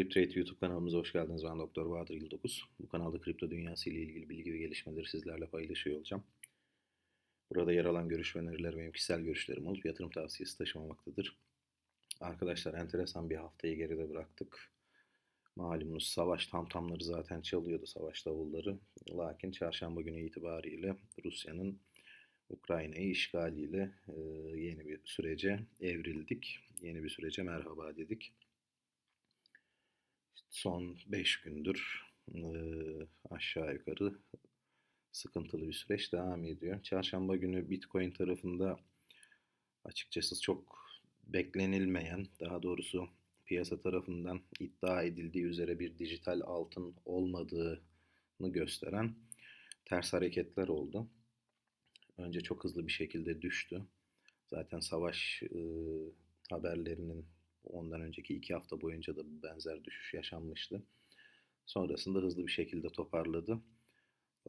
CrypTrade YouTube kanalımıza hoş geldiniz. Ben Doktor Bahadır Yıldokuz. Bu kanalda kripto dünyası ile ilgili bilgi ve gelişmeleri sizlerle paylaşıyor olacağım. Burada yer alan görüş ve öneriler benim kişisel görüşlerim olup yatırım tavsiyesi taşımamaktadır. Arkadaşlar enteresan bir haftayı geride bıraktık. Malumunuz savaş tam tamları zaten çalıyordu savaş davulları. Lakin çarşamba günü itibariyle Rusya'nın Ukrayna'yı işgaliyle yeni bir sürece evrildik. Yeni bir sürece merhaba dedik son 5 gündür e, aşağı yukarı sıkıntılı bir süreç devam ediyor. Çarşamba günü Bitcoin tarafında açıkçası çok beklenilmeyen, daha doğrusu piyasa tarafından iddia edildiği üzere bir dijital altın olmadığını gösteren ters hareketler oldu. Önce çok hızlı bir şekilde düştü. Zaten savaş e, haberlerinin Ondan önceki iki hafta boyunca da benzer düşüş yaşanmıştı. Sonrasında hızlı bir şekilde toparladı.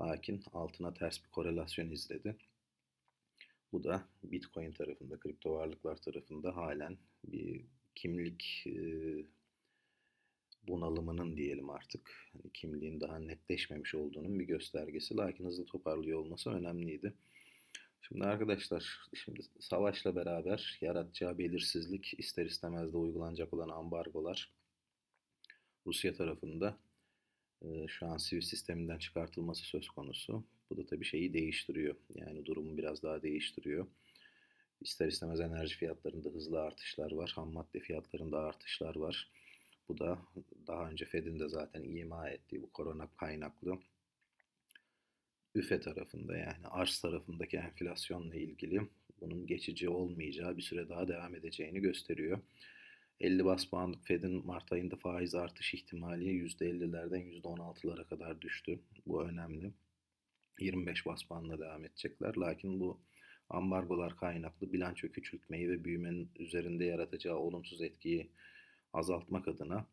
Lakin altına ters bir korelasyon izledi. Bu da Bitcoin tarafında, kripto varlıklar tarafında halen bir kimlik e, bunalımının diyelim artık. Hani kimliğin daha netleşmemiş olduğunun bir göstergesi. Lakin hızlı toparlıyor olması önemliydi. Şimdi arkadaşlar, şimdi savaşla beraber yaratacağı belirsizlik ister istemez de uygulanacak olan ambargolar Rusya tarafında e, şu an sivil sisteminden çıkartılması söz konusu. Bu da tabii şeyi değiştiriyor. Yani durumu biraz daha değiştiriyor. İster istemez enerji fiyatlarında hızlı artışlar var. Ham madde fiyatlarında artışlar var. Bu da daha önce Fed'in de zaten ima ettiği bu korona kaynaklı üfe tarafında yani arz tarafındaki enflasyonla ilgili bunun geçici olmayacağı bir süre daha devam edeceğini gösteriyor. 50 bas puanlık Fed'in Mart ayında faiz artış ihtimali %50'lerden %16'lara kadar düştü. Bu önemli. 25 bas puanla devam edecekler. Lakin bu ambargolar kaynaklı bilanço küçültmeyi ve büyümenin üzerinde yaratacağı olumsuz etkiyi azaltmak adına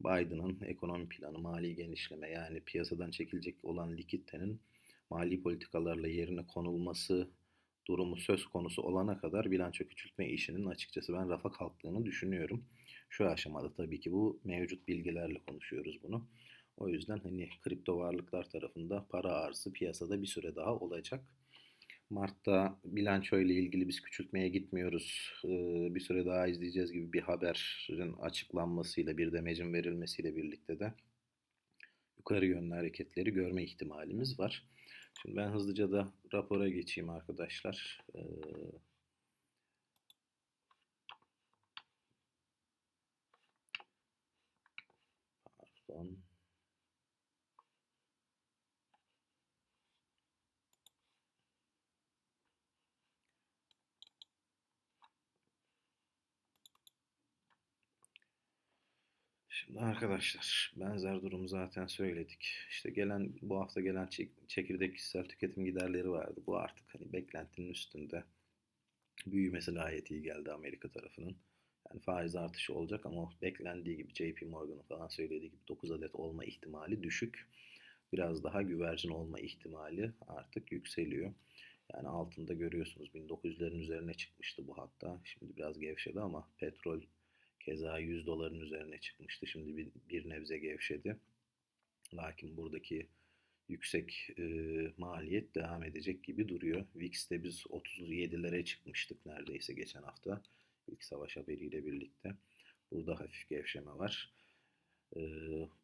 Biden'ın ekonomi planı, mali genişleme yani piyasadan çekilecek olan likiditenin mali politikalarla yerine konulması durumu söz konusu olana kadar bilanço küçültme işinin açıkçası ben rafa kalktığını düşünüyorum. Şu aşamada tabii ki bu mevcut bilgilerle konuşuyoruz bunu. O yüzden hani kripto varlıklar tarafında para arzı piyasada bir süre daha olacak. Mart'ta bilanço ile ilgili biz küçültmeye gitmiyoruz. Bir süre daha izleyeceğiz gibi bir haberin açıklanmasıyla bir demecin verilmesiyle birlikte de yukarı yönlü hareketleri görme ihtimalimiz var. Şimdi ben hızlıca da rapora geçeyim arkadaşlar. Ee, pardon. Şimdi arkadaşlar benzer durumu zaten söyledik. İşte gelen bu hafta gelen çekirdek kişisel tüketim giderleri vardı. Bu artık hani beklentinin üstünde. Büyümesi gayet iyi geldi Amerika tarafının. Yani faiz artışı olacak ama beklendiği gibi JP Morgan'ın falan söylediği gibi 9 adet olma ihtimali düşük. Biraz daha güvercin olma ihtimali artık yükseliyor. Yani altında görüyorsunuz 1900'lerin üzerine çıkmıştı bu hatta. Şimdi biraz gevşedi ama petrol Keza 100 doların üzerine çıkmıştı. Şimdi bir, bir nebze gevşedi. Lakin buradaki yüksek e, maliyet devam edecek gibi duruyor. VIX'te biz 37'lere çıkmıştık neredeyse geçen hafta. İlk savaş haberiyle birlikte. Burada hafif gevşeme var. E,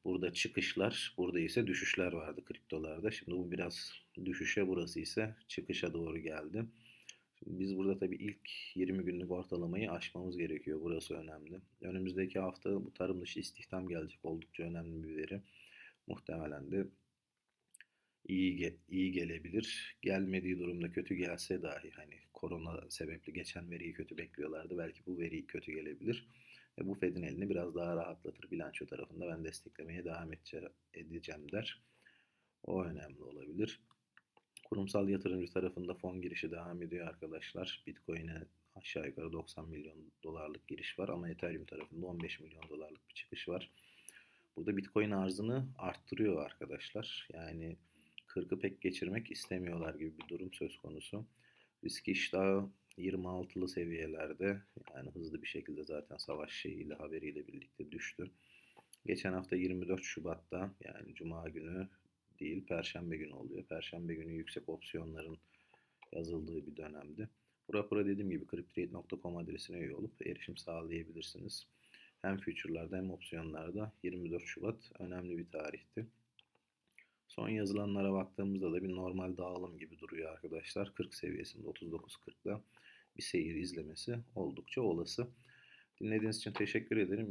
burada çıkışlar, burada ise düşüşler vardı kriptolarda. Şimdi bu biraz düşüşe burası ise çıkışa doğru geldi. Biz burada tabii ilk 20 günlük ortalamayı aşmamız gerekiyor. Burası önemli. Önümüzdeki hafta bu tarım dışı istihdam gelecek. Oldukça önemli bir veri. Muhtemelen de iyi iyi gelebilir. Gelmediği durumda kötü gelse dahi hani korona sebepli geçen veriyi kötü bekliyorlardı. Belki bu veri kötü gelebilir. Ve bu Fed'in elini biraz daha rahatlatır bilanço tarafında. Ben desteklemeye devam edeceğim der. O önemli olabilir. Kurumsal yatırımcı tarafında fon girişi devam ediyor arkadaşlar. Bitcoin'e aşağı yukarı 90 milyon dolarlık giriş var ama Ethereum tarafında 15 milyon dolarlık bir çıkış var. Burada Bitcoin arzını arttırıyor arkadaşlar. Yani 40'ı pek geçirmek istemiyorlar gibi bir durum söz konusu. Risk iştahı 26'lı seviyelerde yani hızlı bir şekilde zaten savaş şeyiyle haberiyle birlikte düştü. Geçen hafta 24 Şubat'ta yani Cuma günü değil Perşembe günü oluyor. Perşembe günü yüksek opsiyonların yazıldığı bir dönemdi. Bu rapora dediğim gibi cryptrade.com adresine üye olup erişim sağlayabilirsiniz. Hem future'larda hem opsiyonlarda 24 Şubat önemli bir tarihti. Son yazılanlara baktığımızda da bir normal dağılım gibi duruyor arkadaşlar. 40 seviyesinde 39-40'da bir seyir izlemesi oldukça olası. Dinlediğiniz için teşekkür ederim. İyi